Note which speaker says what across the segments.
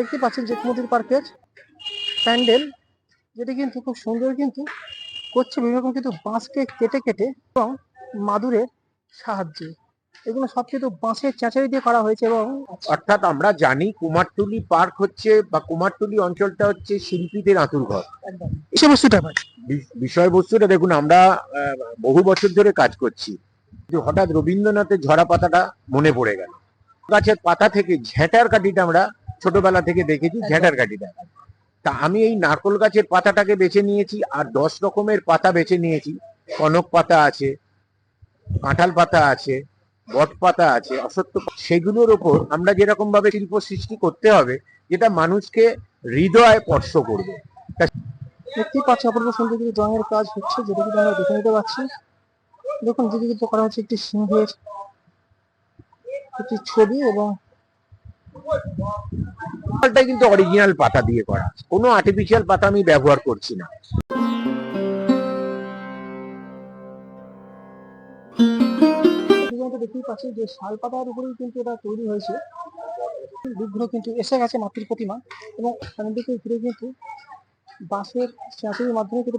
Speaker 1: দেখতে পাচ্ছেন যে কুমতির পার্কের প্যান্ডেল যেটি কিন্তু খুব সুন্দর কিন্তু করছে বিভিন্ন রকম কিন্তু বাঁশকে কেটে কেটে এবং মাদুরের সাহায্যে। এগুলো সব কিন্তু বাঁশের চেঁচাই দিয়ে করা হয়েছে এবং
Speaker 2: অর্থাৎ আমরা জানি কুমারটুলি পার্ক হচ্ছে বা কুমারটুলি অঞ্চলটা হচ্ছে শিল্পীদের আঁতুর
Speaker 1: একদম। বিষয়বস্তুটা
Speaker 2: বিষয়বস্তুটা দেখুন আমরা বহু বছর ধরে কাজ করছি। যে হঠাৎ রবীন্দ্রনাথের ঝরা পাতাটা মনে পড়ে গেল। গাছের পাতা থেকে ঝেঁটার কাঠিটা আমরা ছোটবেলা থেকে দেখেছি ঝেঁটার কাঠিটা তা আমি এই নারকোল গাছের পাতাটাকে বেছে নিয়েছি আর দশ রকমের পাতা বেছে নিয়েছি। কনক পাতা আছে কাঁঠাল পাতা আছে বট পাতা আছে অসত্য সেগুলোর ওপর আমরা যেরকম ভাবে শিল্প সৃষ্টি করতে হবে যেটা মানুষকে হৃদয় স্পর্শ করবে।
Speaker 1: দেখতেই পাচ্ছি অপূর্ব সুন্দর কিন্তু ড্রয়িং কাজ হচ্ছে যেটা কিন্তু আমরা দেখে নিতে পারছি। দেখুন যেটি কিন্তু করা হচ্ছে একটি সিংহের একটি ছবি এবং
Speaker 2: পাতাটা কিন্তু অরিজিনাল পাতা দিয়ে করা। কোনো আর্টিফিশিয়াল পাতা আমি ব্যবহার করছি না।
Speaker 1: দেখতেই পাচ্ছি যে শাল পাতার উপরেই কিন্তু এটা তৈরি হয়েছে। বিগ্রহ কিন্তু এসে গেছে মাতৃ প্রতিমা এবং সামনের দিকে ঘুরে কিন্তু বাঁশের চাঁচের মাধ্যমে কিন্তু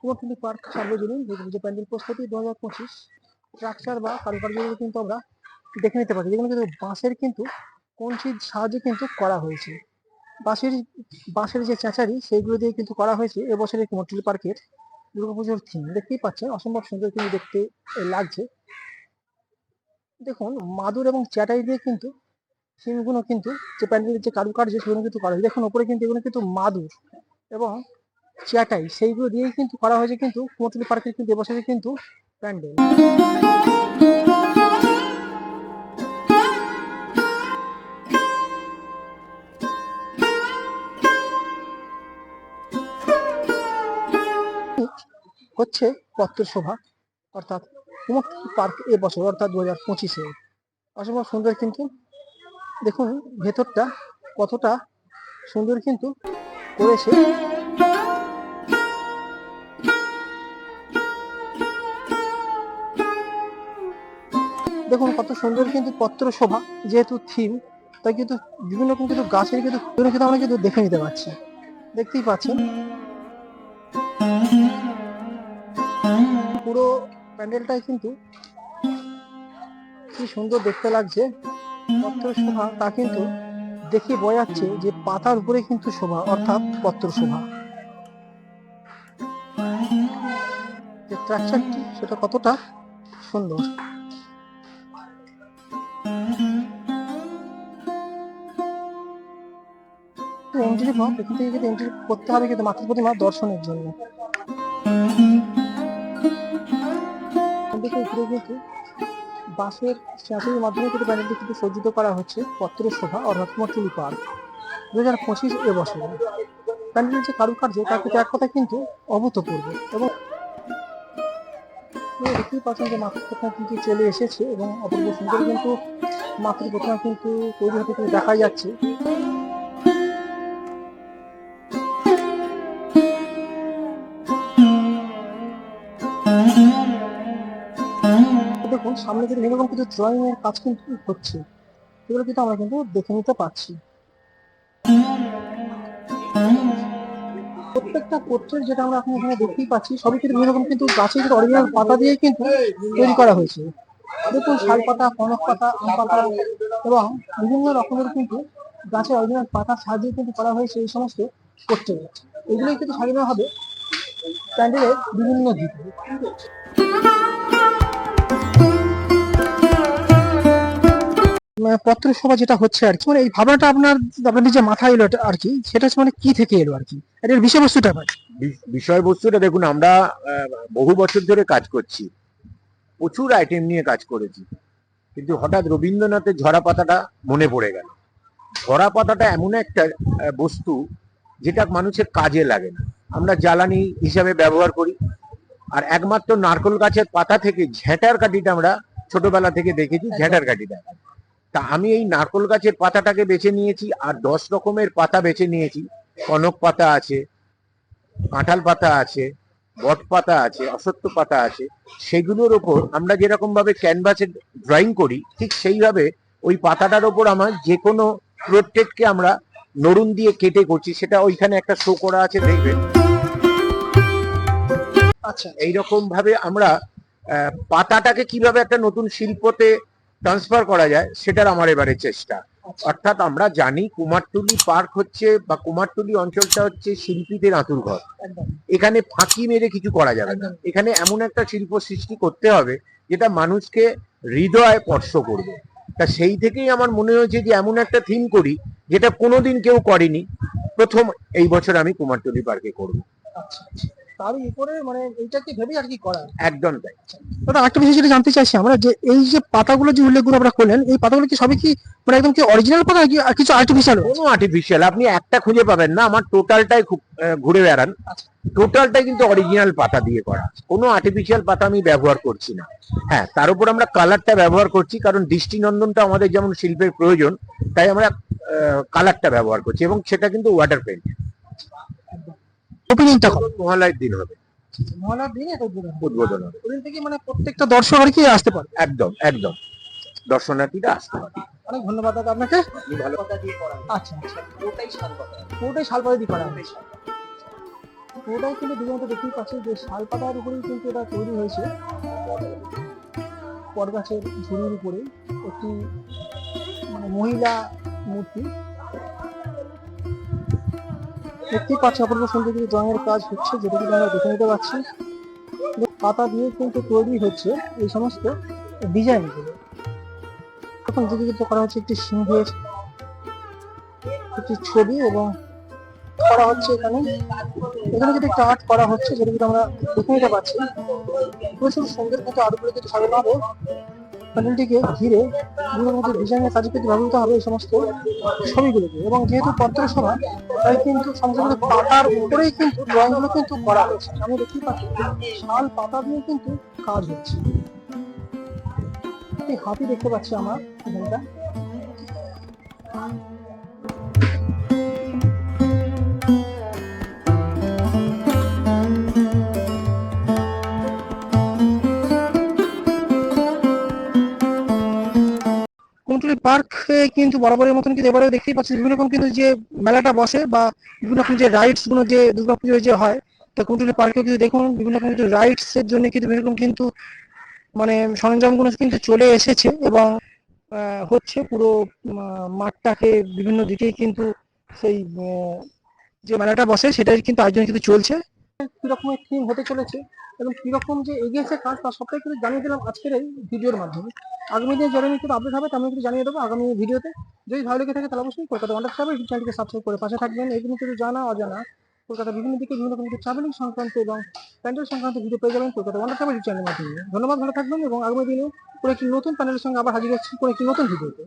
Speaker 1: কুমারটুলি পার্ক সার্বজনীন যে প্যান্ডেল প্রস্তুতি দু হাজার পঁচিশ স্ট্রাকচার বা কারুকার্যগুলো কিন্তু আমরা দেখে নিতে পারি যেগুলো কিন্তু বাঁশের কিন্তু কঞ্চির সাহায্যে কিন্তু করা হয়েছে। বাঁশের বাঁশের যে চাচারি, সেইগুলো দিয়ে কিন্তু করা হয়েছে। এবছরের কুমারটুলি পার্কের দুর্গাপুজোর থিম দেখতেই পাচ্ছেন। অসম্ভব সুন্দর কিন্তু দেখতে লাগছে। দেখুন, মাদুর এবং চ্যাটাই দিয়ে কিন্তু থিমগুলো কিন্তু যে প্যান্ডেলের যে কারুকার্য, সেগুলো কিন্তু করা হয়েছে। দেখুন ওপরে কিন্তু এগুলো কিন্তু মাদুর এবং চ্যাটাই সেইগুলো দিয়েই কিন্তু করা হয়েছে কিন্তু কুমারটুলি পার্কের কিন্তু এবছরের কিন্তু প্যান্ডেল। হচ্ছে পত্র শোভা অর্থাৎ কুমারটুলি পার্ক এবছর, অর্থাৎ দু হাজার পঁচিশে। অসম্ভব সুন্দর কিন্তু, দেখুন ভেতরটা কতটা সুন্দর কিন্তু করেছে। দেখুন কত সুন্দর কিন্তু পত্র শোভা যেহেতু থিম তাই কিন্তু বিভিন্ন রকম কিন্তু গাছের কিন্তু কিন্তু আমরা কিন্তু দেখে নিতে পারছি। দেখতেই পাচ্ছেন? পুরো প্যান্ডেলটাই কিন্তু কি সুন্দর দেখতে লাগছে। পত্র শোভা তা কিন্তু দেখে বোঝাচ্ছে যে পাতার উপরে কিন্তু শোভা অর্থাৎ পত্র শোভা যে স্ট্রাকচারটি সেটা কতটা সুন্দর। এন্ট্রি পাও এখান থেকে কিন্তু এন্ট্রি করতে হবে কিন্তু মাতৃ প্রতিমা দর্শনের জন্য। ঘুরে কিন্তু বাসের চাষের মাধ্যমে কিন্তু প্যানেলটি কিন্তু সজ্জিত করা হচ্ছে পত্র শোভা অর্থাৎ কুমারটুলি পার্ক দু হাজার পঁচিশ এবছরে প্যান্ডেলের যে কারুকার্য, তার কিন্তু এক কথা কিন্তু অভূতপূর্ব এবং দেখতেই পাচ্ছেন যে মাতৃ প্রতিমা কিন্তু চলে এসেছে এবং অপূর্ব সুন্দর কিন্তু মাতৃ প্রতিমা কিন্তু তৈরি হতে কিন্তু দেখা যাচ্ছে। দেখুন, সামনে কিন্তু এরকম কিছু ড্রয়িং এর কাজ কিন্তু হচ্ছে এগুলো কিন্তু আমরা কিন্তু দেখে নিতে পারছি। প্রত্যেকটা পোর্ট্রেট যেটা আমরা এখন এখানে দেখতেই পাচ্ছি, সবই কিন্তু বিভিন্ন রকম কিন্তু গাছের অরিজিনাল পাতা দিয়ে কিন্তু তৈরি করা হয়েছে। দেখুন, শাল পাতা, কনক পাতা, আম পাতা এবং বিভিন্ন রকমের কিন্তু গাছের অরিজিনাল পাতার সাহায্যে কিন্তু করা হয়েছে এই সমস্ত পোর্ট্রেট এগুলোই কিন্তু সাজানো হবে প্যান্ডেলের বিভিন্ন দিকে। পত্র সভা যেটা হচ্ছে আর কি মানে এই ভাবনাটা আপনার আপনার নিজে মাথায় এলো আর কি, সেটা মানে কি থেকে এলো আর কি? এর বিষয়বস্তুটা
Speaker 2: বিষয়বস্তুটা দেখুন, আমরা বহু বছর ধরে কাজ করছি। প্রচুর আইটেম নিয়ে কাজ করেছি। কিন্তু হঠাৎ রবীন্দ্রনাথের ঝরা পাতাটা মনে পড়ে গেল। ঝরা পাতাটা এমন একটা বস্তু যেটা মানুষের কাজে লাগে না। আমরা জ্বালানি হিসাবে ব্যবহার করি। আর একমাত্র নারকোল গাছের পাতা থেকে ঝেঁটার কাঠিটা আমরা ছোটবেলা থেকে দেখেছি, ঝেঁটার কাঠিটা। তা আমি এই নারকোল গাছের পাতাটাকে বেছে নিয়েছি আর দশ রকমের পাতা বেছে নিয়েছি। কনক পাতা আছে কাঁঠাল পাতা আছে বট পাতা আছে অসত্য পাতা আছে। সেগুলোর ওপর আমরা যেরকম ভাবে ক্যানভাসে ড্রয়িং করি ঠিক সেইভাবে ওই পাতাটার ওপর আমার যে কোনো প্রত্যেককে আমরা নরুন দিয়ে কেটে করছি সেটা ওইখানে একটা শো করা আছে দেখবেন।
Speaker 1: আচ্ছা।
Speaker 2: এইরকম ভাবে আমরা পাতাটাকে কীভাবে একটা নতুন শিল্পতে ট্রান্সফার করা যায় সেটার আমার এবারে চেষ্টা।
Speaker 1: আচ্ছা
Speaker 2: অর্থাৎ আমরা জানি কুমারটুলি পার্ক হচ্ছে বা কুমারটুলি অঞ্চলটা হচ্ছে শিল্পীদের আঁতুর ঘর এখানে ফাঁকি মেরে কিছু করা যাবে না। এখানে এমন একটা শিল্প সৃষ্টি করতে হবে যেটা মানুষকে হৃদয় স্পর্শ করবে। তা সেই থেকেই আমার মনে হয়েছে যে এমন একটা থিম করি যেটা কোনোদিন কেউ করেনি প্রথম এই বছর আমি কুমারটুলি পার্কে করব।
Speaker 1: আচ্ছা আচ্ছা তার উপরে মানে এইটাকে ভেবেই আর কি করা।
Speaker 2: একদম। তাই
Speaker 1: দাদা একটা বিষয় যেটা জানতে চাইছি আমরা যে এই যে পাতাগুলো যে উল্লেখগুলো আমরা করলেন এই পাতাগুলো কি সবই কি মানে একদম কি অরিজিনাল পাতা নাকি কিছু আর্টিফিশিয়াল
Speaker 2: কোনো আর্টিফিশিয়াল আপনি একটা খুঁজে পাবেন না আমার টোটালটাই খুব ঘুরে বেড়ান। টোটালটাই কিন্তু অরিজিনাল পাতা দিয়ে করা। কোনো আর্টিফিশিয়াল পাতা আমি ব্যবহার করছি না। হ্যাঁ তার উপর আমরা কালারটা ব্যবহার করছি কারণ দৃষ্টিনন্দনটা আমাদের যেমন শিল্পের প্রয়োজন তাই আমরা কালারটা ব্যবহার করছি এবং সেটা কিন্তু ওয়াটার পেন্ট
Speaker 1: ওপেনিংটা কবে
Speaker 2: মহালয়ের দিন হবে।
Speaker 1: মহালয়ার দিন উদ্বোধন হবে। ওদিন থেকে মানে প্রত্যেকটা দর্শক আর কি আসতে পারে
Speaker 2: একদম একদম। দর্শনার্থীরা আসতে পারে
Speaker 1: অনেক ধন্যবাদ দাদা আপনাকে।
Speaker 2: আপনি ভালো
Speaker 1: আচ্ছা আচ্ছা। পুরোটাই শালপাতা দিয়ে করা পুরোটাই কিন্তু ডিজাইনটা দেখতেই পাচ্ছি যে শালপাতার উপরেই কিন্তু এটা তৈরি হয়েছে। বটগাছের ঝুড়ির উপরে একটি মানে মহিলা মূর্তি। দেখতেই পাচ্ছি অপূর্ব সুন্দর কিছু রঙের কাজ হচ্ছে যেটা কিন্তু আমরা দেখে নিতে পাচ্ছি পাতা দিয়ে কিন্তু তৈরি হচ্ছে এই সমস্ত ডিজাইনগুলো এখন যেটি কিন্তু করা হচ্ছে, একটি সিংহের একটি ছবি এবং করা হচ্ছে এখানে। এখানে যদি একটা আর্ট করা হচ্ছে, যেটা কিন্তু আমরা দেখে নিতে পারছি। প্রচুর সুন্দর কিন্তু আর্ট করে কিন্তু সাজানো হবে প্যান্ডেলটিকে ঘিরে বিভিন্ন ডিজাইনের কাজে কিন্তু ব্যবহৃত হবে এই সমস্ত ছবিগুলোকে। এবং যেহেতু পত্রসভা, তাই কিন্তু সমস্ত পাতার উপরেই কিন্তু ড্রয়িংগুলো কিন্তু করা হয়েছে। আমি দেখতে পাচ্ছি, শাল, পাতা দিয়ে কিন্তু কাজ হচ্ছে। হাতি দেখতে পাচ্ছি আমার এখানটা কুমটুলি পার্কে কিন্তু বরাবরের মতন কিন্তু এবারে দেখতেই পাচ্ছি বিভিন্ন রকম কিন্তু যে মেলাটা বসে বা বিভিন্ন রকম যে রাইডসগুলো যে দুর্গাপুজোয় যে হয়, তো কুমটুলি পার্কেও কিন্তু দেখুন বিভিন্ন রকম কিন্তু রাইডস এর জন্য কিন্তু বিভিন্ন রকম কিন্তু মানে সরঞ্জামগুলো কিন্তু চলে এসেছে এবং হচ্ছে পুরো মাঠটাকে বিভিন্ন দিকেই কিন্তু সেই যে মেলাটা বসে সেটাই কিন্তু আয়োজন কিন্তু চলছে। কি রকমের থিম হতে চলেছে এবং কি রকম যে এগিয়েছে কাজ তার সবটাই কিন্তু জানিয়ে দিলাম আজকের এই ভিডিওর মাধ্যমে। আগামী দিনে যারা কিন্তু আপডেট হবে তেমন কিন্তু জানিয়ে দেবো আগামী ভিডিওতে। যদি ভালো লেগে থাকে, তাহলে অবশ্যই কলকাতা ওয়ান্ডার ট্রাভেল চ্যানেলকে সাবস্ক্রাইব করে পাশে থাকবেন। এই কিন্তু জানা, অজানা কলকাতা বিভিন্ন দিকে বিভিন্ন রকম ট্রাভেলিং সংক্রান্ত এবং প্যান্ডেল সংক্রান্ত ভিডিও পেয়ে যাবেন কলকাতা ওয়ান্ডার ট্রাভেল চ্যানেলের মাধ্যমে। ধন্যবাদ, ভালো থাকবেন এবং আগামী দিনে কোনো একটি নতুন প্যানেলের সঙ্গে আবার হাজির হচ্ছি কোনো একটি নতুন ভিডিওতে।